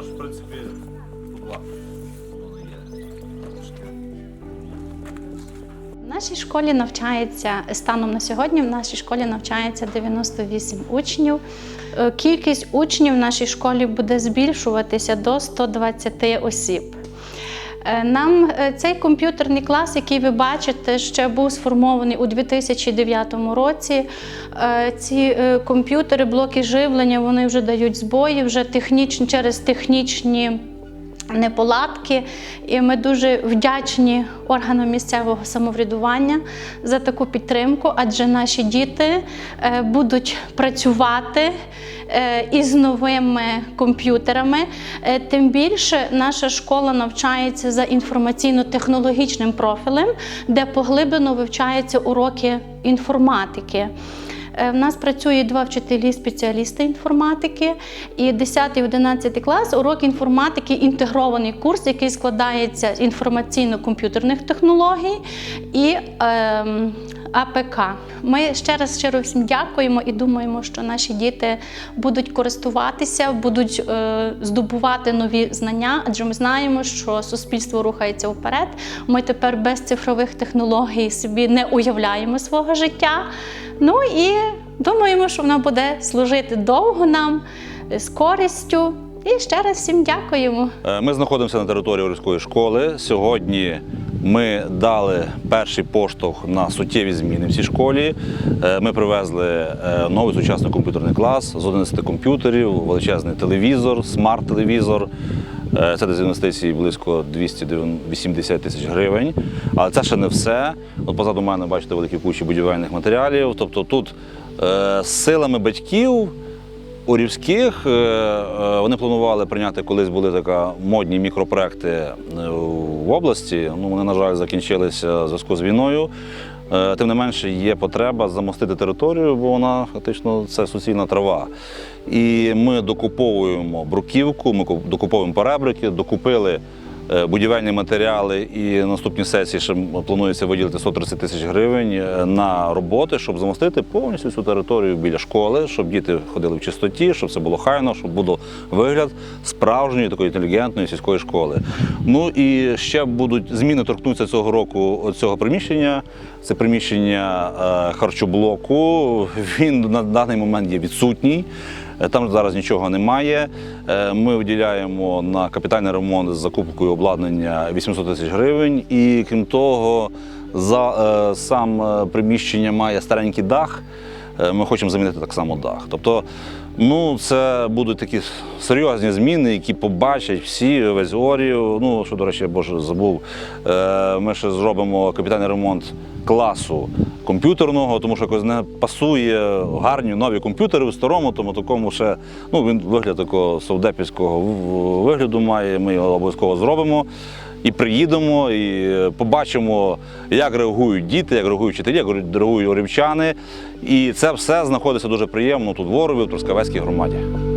в принципі. Трошки. В нашій школі навчається станом на сьогодні. В нашій школі навчається 98 учнів. Е, Кількість учнів в нашій школі буде збільшуватися до 120 осіб. Е, Нам е, цей комп'ютерний клас, який ви бачите, ще був сформований у 2009 році. Е, Ці комп'ютери, блоки живлення, вони вже дають збої вже технічні через технічні неполадки. І ми дуже вдячні органам місцевого самоврядування за таку підтримку, адже наші діти е, будуть працювати е, із новими комп'ютерами. Е, Тим більше наша школа навчається за інформаційно-технологічним профілем, де поглиблено вивчаються уроки інформатики. Е, В нас працює два вчителі спеціалісти інформатики, і 10-11 клас урок інформатики інтегрований курс, який складається з інформаційно-комп'ютерних технологій і ем, АПК. Ми ще раз щиро всім дякуємо і думаємо, що наші діти будуть користуватися, будуть е, здобувати нові знання, адже ми знаємо, що суспільство рухається вперед. Ми тепер без цифрових технологій собі не уявляємо свого життя. Ну і думаємо, що воно буде служити довго нам з користю. І ще раз всім дякуємо. Е, Ми знаходимося на території орської школи. Сьогодні ми дали перший поштовх на суттєві зміни в цій школі. Е, Ми привезли е, новий сучасний комп'ютерний клас з 11 комп'ютерів, величезний телевізор, смарт-телевізор. Е, Це десь інвестиції близько 280 тисяч гривень. Але це ще не все. От позаду мене бачите великі кучі будівельних матеріалів. Тобто тут силами батьків Орівських е, вони планували прийняти колись були така модні мікропроекти області. Ну вони, на жаль, закінчилися в зв'язку з війною. Е, Тим не менше, є потреба замостити територію, бо вона фактично це суцільна трава. І ми докуповуємо бруківку, ми докуповуємо перебрики, докупили будівельні матеріали і на наступній сесії ще планується виділити 130 тисяч гривень е, на роботи, щоб замостити повністю цю територію біля школи, щоб діти ходили в чистоті, щоб все було хайно, щоб було вигляд справжньої такої інтелігентної сільської школи. Ну і ще будуть зміни торкнуться цього року цього приміщення. Це приміщення е, харчоблоку. Він на даний момент є відсутній. Е, Там зараз нічого немає. Е, Ми виділяємо на капітальний ремонт з закупкою обладнання 800 тисяч гривень. І крім того, за е, сам приміщення має старенький дах. Ми хочемо замінити так само дах. Тобто, ну це будуть такі серйозні зміни, які побачать всі весь Орів. Ну що до речі, я боже забув. Е, Ми ще зробимо капітальний ремонт класу комп'ютерного, тому що якось не пасує гарні нові комп'ютери в старому, тому такому ще ну він вигляд такого совдепівського вигляду має. Ми його обов'язково зробимо. І приїдемо, і побачимо, як реагують діти, як реагують вчителі, як реагують орівчани. І це все знаходиться дуже приємно тут в Орові, в Трускавецькій громаді.